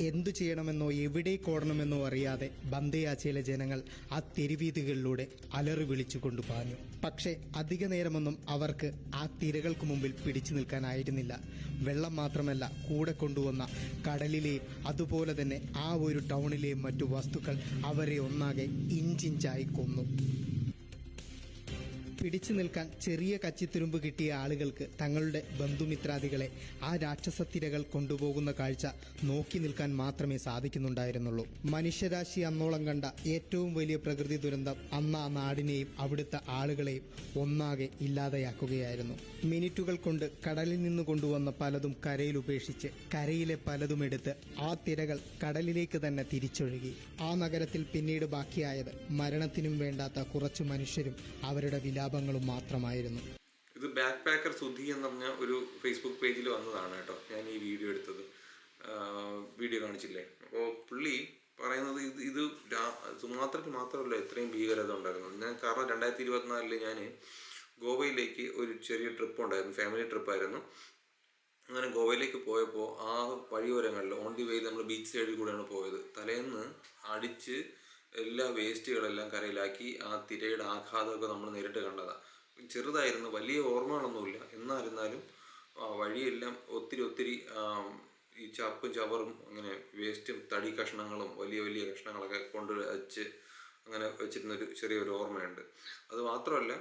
എന്തു ചെയ്യണമെന്നോ എവിടേക്ക് ഓടണമെന്നോ അറിയാതെ ബന്ദയാച്ചയിലെ ജനങ്ങൾ ആ തെരുവീതികളിലൂടെ അലറി വിളിച്ചുകൊണ്ട് പാഞ്ഞു. പക്ഷേ അധിക നേരമൊന്നും അവർക്ക് ആ തിരകൾക്ക് മുമ്പിൽ പിടിച്ചു നിൽക്കാനായിരുന്നില്ല. വെള്ളം മാത്രമല്ല കൂടെ കൊണ്ടുവന്ന കടലിലെയും അതുപോലെ തന്നെ ആ ഒരു ടൗണിലെയും മറ്റു വസ്തുക്കൾ അവരെ ഒന്നാകെ ഇഞ്ചിഞ്ചായി കൊന്നു. പിടിച്ചു നിൽക്കാൻ ചെറിയ കച്ചിത്തുരുമ്പ് കിട്ടിയ ആളുകൾക്ക് തങ്ങളുടെ ബന്ധുമിത്രാദികളെ ആ രാക്ഷസത്തിരകൾ കൊണ്ടുപോകുന്ന കാഴ്ച നോക്കി നിൽക്കാൻ മാത്രമേ സാധിക്കുന്നുണ്ടായിരുന്നുള്ളൂ. മനുഷ്യരാശി അന്നോളം കണ്ട ഏറ്റവും വലിയ പ്രകൃതി ദുരന്തം അന്ന് ആ നാടിനെയും അവിടുത്തെ ആളുകളെയും ഒന്നാകെ ഇല്ലാതെയാക്കുകയായിരുന്നു. മിനിറ്റുകൾ കൊണ്ട് കടലിൽ നിന്ന് കൊണ്ടുവന്ന പലതും കരയിൽ ഉപേക്ഷിച്ച് കരയിലെ പലതും എടുത്ത് ആ തിരകൾ കടലിലേക്ക് തന്നെ തിരിച്ചൊഴുകി. ആ നഗരത്തിൽ പിന്നീട് ബാക്കിയായത് മരണത്തിനും വേണ്ടാത്ത കുറച്ചു മനുഷ്യരും അവരുടെ വിലാപങ്ങളും മാത്രമായിരുന്നു. ഇത് ബാക്ക് പാക്കർ സുധി എന്ന് പറഞ്ഞ ഒരു ഫേസ്ബുക്ക് പേജിൽ വന്നതാണ് കേട്ടോ. ഞാൻ ഈ വീഡിയോ എടുത്തത്. വീഡിയോ കാണിച്ചില്ലേ? അപ്പോൾ പുള്ളി പറയുന്നത് ഇത് ഇത് സുമാത്രയ്ക്ക് മാത്രമല്ല ഇത്രയും ഭീകരത ഉണ്ടായിരുന്നു. ഞാൻ കാരണം രണ്ടായിരത്തി ഇരുപത്തിനാലിൽ ഞാൻ ഗോവയിലേക്ക് ഒരു ചെറിയ ട്രിപ്പ് ഉണ്ടായിരുന്നു. ഫാമിലി ട്രിപ്പായിരുന്നു അങ്ങനെ ഗോവയിലേക്ക് പോയപ്പോൾ ആ വഴിയോരങ്ങളിൽ ഓൺ ദി വേ നമ്മൾ ബീച്ച് സൈഡിൽ കൂടെയാണ് പോയത്. തലേന്ന് അടിച്ച് എല്ലാ വേസ്റ്റുകളെല്ലാം കരയിലാക്കി ആ തിരയുടെ ആഘാതമൊക്കെ നമ്മൾ നേരിട്ട് കണ്ടതാണ് ചെറുതായിരുന്നു വലിയ ഓർമ്മകളൊന്നുമില്ല. എന്നായിരുന്നാലും ആ വഴിയെല്ലാം ഒത്തിരി ഒത്തിരി ഈ ചപ്പും ചവറും അങ്ങനെ വേസ്റ്റും തടി കഷ്ണങ്ങളും വലിയ വലിയ കഷ്ണങ്ങളൊക്കെ കൊണ്ട് വെച്ച് അങ്ങനെ വെച്ചിരുന്നൊരു ചെറിയൊരു ഓർമ്മയുണ്ട്. അത് മാത്രമല്ല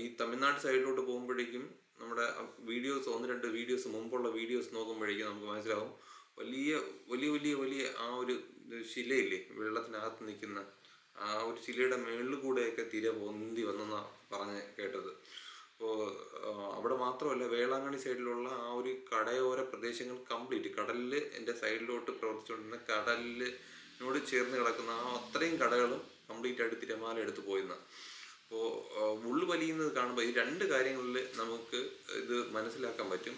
ഈ തമിഴ്നാട് സൈഡിലോട്ട് പോകുമ്പോഴേക്കും നമ്മുടെ വീഡിയോസ് ഒന്ന് രണ്ട് വീഡിയോസ് മുമ്പുള്ള വീഡിയോസ് നോക്കുമ്പോഴേക്കും നമുക്ക് മനസ്സിലാവും വലിയ വലിയ വലിയ വലിയ ആ ഒരു ശിലയില്ലേ വെള്ളത്തിനകത്ത് നിൽക്കുന്ന ആ ഒരു ശിലയുടെ മേളിൽ കൂടെയൊക്കെ തിര പൊന്തി വന്നെന്നാണ് പറഞ്ഞ് കേട്ടത്. അപ്പോൾ അവിടെ മാത്രമല്ല വേളാങ്കണ്ണി സൈഡിലുള്ള ആ ഒരു കടയോര പ്രദേശങ്ങൾ കംപ്ലീറ്റ്. കടലിൽ എന്റെ സൈഡിലോട്ട് പ്രവർത്തിച്ചുകൊണ്ടിരുന്ന കടലിനോട് ചേർന്ന് കിടക്കുന്ന ആ അത്രയും കടകളും കംപ്ലീറ്റ് ആയിട്ട് തിരമാല എടുത്തു പോയിരുന്ന അപ്പോൾ ഉൾവലിയുന്നത് കാണുമ്പോൾ ഈ രണ്ട് കാര്യങ്ങളിൽ നമുക്ക് ഇത് മനസ്സിലാക്കാൻ പറ്റും.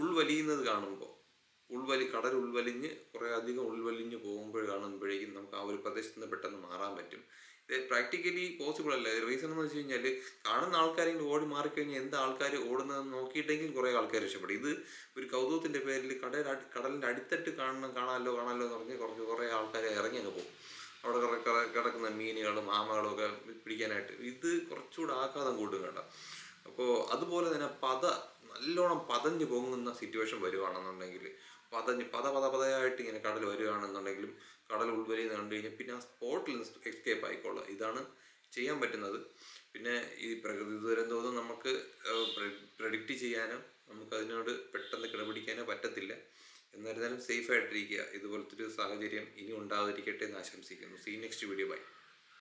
ഉൾവലിയുന്നത് കാണുമ്പോൾ ഉൾവലി കടൽ ഉൾവലിഞ്ഞ് കുറേ അധികം ഉൾവലിഞ്ഞ് പോകുമ്പോൾ കാണുമ്പോഴേക്കും നമുക്ക് ആ ഒരു പ്രദേശത്ത് നിന്ന് പെട്ടെന്ന് മാറാൻ പറ്റും. ഇത് പ്രാക്ടിക്കലി പോസിബിൾ അല്ല. റീസൺ എന്ന് വെച്ച് കഴിഞ്ഞാൽ കാണുന്ന ആൾക്കാരെങ്കിലും ഓടി മാറിക്കഴിഞ്ഞാൽ എന്താ ആൾക്കാർ ഓടുന്നതെന്ന് നോക്കിയിട്ടെങ്കിൽ കുറേ ആൾക്കാർ രക്ഷപ്പെടും. ഇത് ഒരു കൗതുകത്തിന്റെ പേരിൽ കടൽ കടലിന്റെ അടിത്തട്ട് കാണണം കാണാമല്ലോ കാണാമല്ലോ എന്ന് പറഞ്ഞ് കുറച്ച് കുറേ ആൾക്കാർ ഇറങ്ങി അങ്ങ് പോകും. അവിടെ കിടക്കുന്ന മീനുകളും ആമകളും ഒക്കെ പിടിക്കാനായിട്ട്. ഇത് കുറച്ചുകൂടെ ആഘാതം കേട്ടോ അപ്പോൾ അതുപോലെ തന്നെ പത നല്ലോണം പതഞ്ഞ് പൊങ്ങുന്ന സിറ്റുവേഷൻ വരുവാണെന്നുണ്ടെങ്കിൽ പതഞ്ഞ് പത പത പതയായിട്ട് ഇങ്ങനെ കടൽ വരികയാണെന്നുണ്ടെങ്കിലും കടൽ ഉൾവലിയെന്ന് കണ്ടു കഴിഞ്ഞാൽ പിന്നെ ആ സ്പോട്ടിൽ നിന്ന് എസ്കേപ്പ് ആയിക്കോളാം ഇതാണ് ചെയ്യാൻ പറ്റുന്നത്. പിന്നെ ഈ പ്രകൃതി ദുരന്തവും നമുക്ക് പ്രഡിക്റ്റ് ചെയ്യാനോ നമുക്ക് അതിനോട് പെട്ടെന്ന് കിടപിടിക്കാനോ പറ്റത്തില്ല. എന്നിരുന്നാലും സേഫ് ആയിട്ടിരിക്കുക. ഇതുപോലത്തെ ഒരു സാഹചര്യം ഇനി ഉണ്ടാകാതിരിക്കട്ടെ എന്ന് ആശംസിക്കുന്നു. See next video bye